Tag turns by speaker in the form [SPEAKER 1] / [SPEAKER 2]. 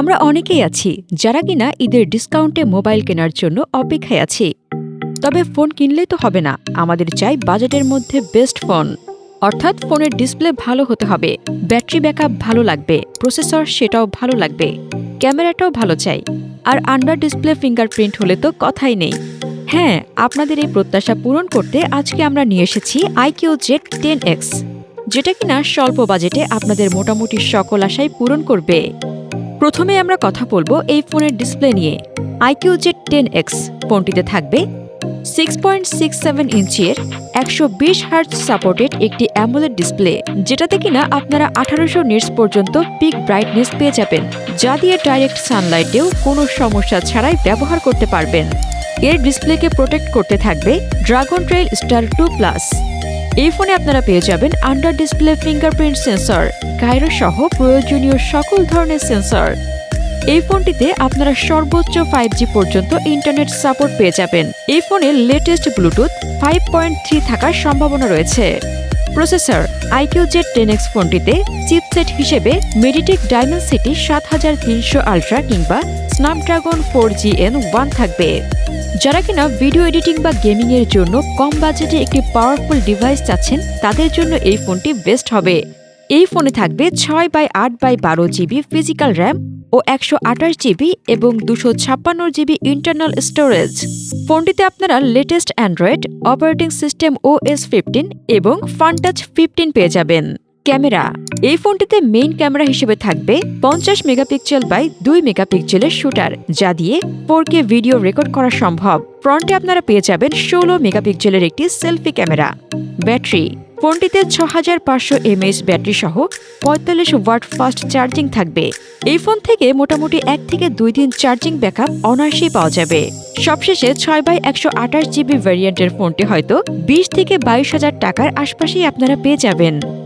[SPEAKER 1] আমরা অনেকেই আছি যারা কিনা ঈদের ডিসকাউন্টে মোবাইল কেনার জন্য অপেক্ষায় আছি। তবে ফোন কিনলেই তো হবে না, আমাদের চাই বাজেটের মধ্যে বেস্ট ফোন। অর্থাৎ ফোনের ডিসপ্লে ভালো হতে হবে, ব্যাটারি ব্যাকআপ ভালো লাগবে, প্রসেসর সেটাও ভালো লাগবে, ক্যামেরাটাও ভালো চাই। আর আন্ডার ডিসপ্লে ফিঙ্গারপ্রিন্ট হলে তো কথাই নেই। হ্যাঁ আপনাদের এই প্রত্যাশা পূরণ করতে আজকে আমরা নিয়ে এসেছি আইকিউ জেড টেন এক্স, যেটা কিনা স্বল্প বাজেটে আপনাদের মোটামুটি সকল আশাই পূরণ করবে। প্রথমে আমরা কথা বলব এই ফোনের ডিসপ্লে নিয়ে। আইকিউ জেড টেন এক্স ফোনটিতে থাকবে। সিক্স পয়েন্ট সিক্স সেভেন ইঞ্চিয়ের একশো বিশ হার্জ সাপোর্টেড একটি অ্যামোলেড ডিসপ্লে যেটাতে কিনা আপনারা আঠারোশো নিটস পর্যন্ত পিক ব্রাইটনেস পেয়ে যাবেন, যা দিয়ে ডাইরেক্ট সানলাইটেও কোনো সমস্যা ছাড়াই ব্যবহার করতে পারবেন। এর ডিসপ্লেকে প্রোটেক্ট করতে থাকবে Dragon Trail Star two plus এই ফোনে আপনারা পেয়ে যাবেন under display fingerprint sensor gyro সহ প্রয়োজনীয় সকল ধরনের সেন্সর এই ফোনটিতে আপনারা সর্বোচ্চ ফাইভ জি পর্যন্ত ইন্টারনেট সাপোর্ট পেয়ে যাবেন। এই ফোনে latest bluetooth five point three থাকার সম্ভাবনা রয়েছে। Processor iQOO Z ten X ফোনটিতে চিপসেট হিসেবে মেডিটেক ডায়মেন্সিটি সাত হাজার তিনশো আলট্রা কিংবা Snapdragon four G N one থাকবে। যারা কিনা ভিডিও এডিটিং বা গেমিং এর জন্য কম বাজেটে একটি পাওয়ারফুল ডিভাইস চাচ্ছেন, তাদের জন্য এই ফোনটি বেস্ট হবে। এই ফোনে থাকবে ছয় বাই আট বাই বারো জিবি ফিজিক্যাল র্যাম ও একশো আঠাশ জিবি এবং দুশো ছাপ্পান্ন জিবি ইন্টারনাল স্টোরেজ ফোনটিতে আপনারা latest Android operating system O S fifteen এবং ফানটাচ ফিফটিন পেয়ে যাবেন। ক্যামেরা এই ফোনটিতে মেইন ক্যামেরা হিসেবে থাকবে পঞ্চাশ মেগাপিক্সেল বাই দুই মেগাপিক্সেলের শুটার যা দিয়ে ফোর ভিডিও রেকর্ড করা সম্ভব। ফ্রন্টে আপনারা পেয়ে যাবেন ষোলো মেগাপিক্সেলের একটি সেলফি ক্যামেরা ব্যাটারি ফোনটিতে ছ হাজার পাঁচশো এমএএইচ ব্যাটারি সহ পঁয়তাল্লিশ ওয়াট ফাস্ট চার্জিং থাকবে। এই ফোন থেকে মোটামুটি এক থেকে দুই দিন চার্জিং ব্যাকআপ অনায়াসেই পাওয়া যাবে। সবশেষে ছয় বাই একশো আঠাশ জিবি ভ্যারিয়েন্টের ফোনটি হয়তো বিশ থেকে বাইশ হাজার টাকার আশপাশেই আপনারা পেয়ে যাবেন।